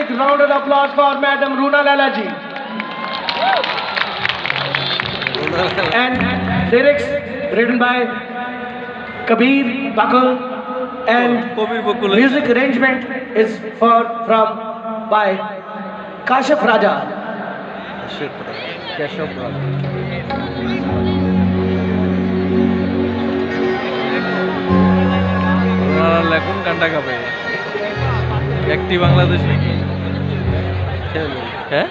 big round of applause for Madam Runa Lala ji. And lyrics written by Kabir Bakul and music arrangement is for from by Kashif Raja. Kashif Raja. Assalamualaikum kanda kabeh. একটি বাংলাদেশ নাকি? হ্যাঁ।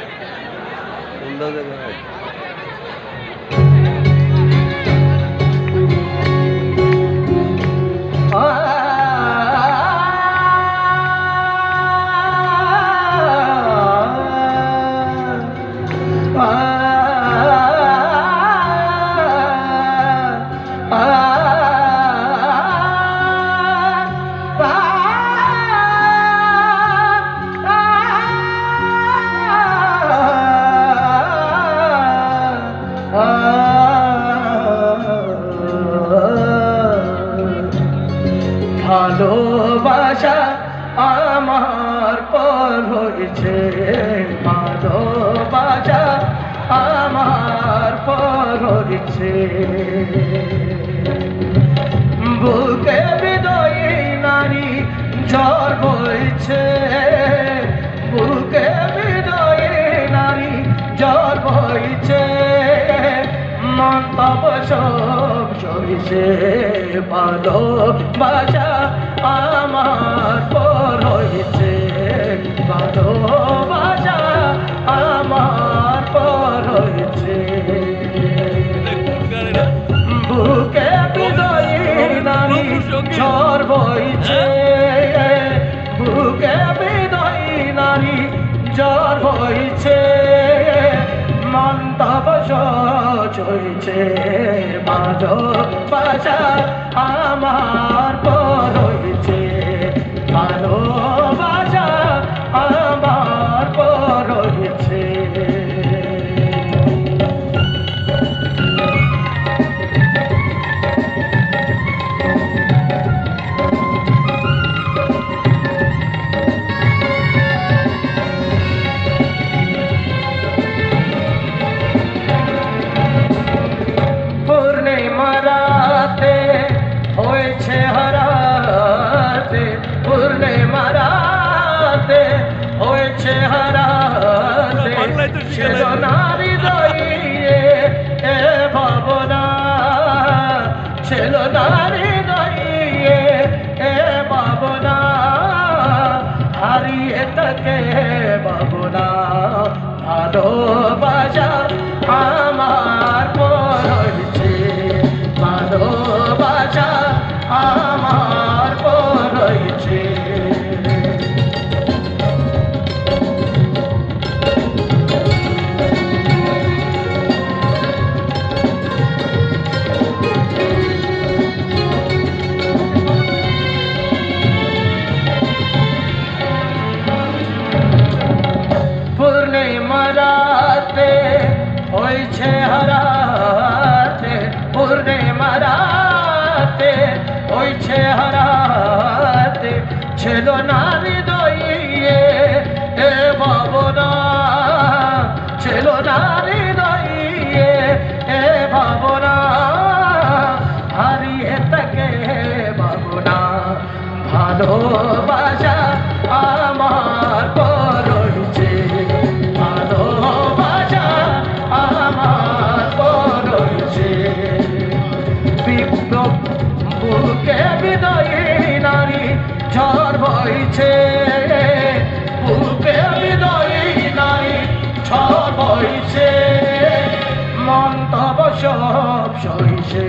আমার পর হয়েছে ভালোবাসা আমার পর হয়েছে। বুকে বিদয়ী নারী ঝড় বইছে। বুকে বিদয়ী নারী ঝড় বইছে। মন্তব সব সইছে ভালোবাসা আমার ঝড় বইছে বুকে বিদয়ী নারী জ্বর হইছে। মন্তব চইছে মাধো বাসা আমার লাগবে। নারী দইয়ে ভাবনা ছিল নারী দইয়ে এ ভাবনা। হারিয়ে তাকে ভাবনা। ভালোবাসা আমার হয়েছে ভালোবাসা আমার পর হারাতে পূর্ণিমা রাতে হয়েছে হারাতে ছিল নারী দইয়ে, এ ভাবনা। ছিল নারী দইয়ে, এ ভাবনা। হারিয়ে তাকে ভাবনা। ভালোবাসা বইছে বুকে বিদয়ী নাই ঝড় বইছে মন্তব সব সইছে।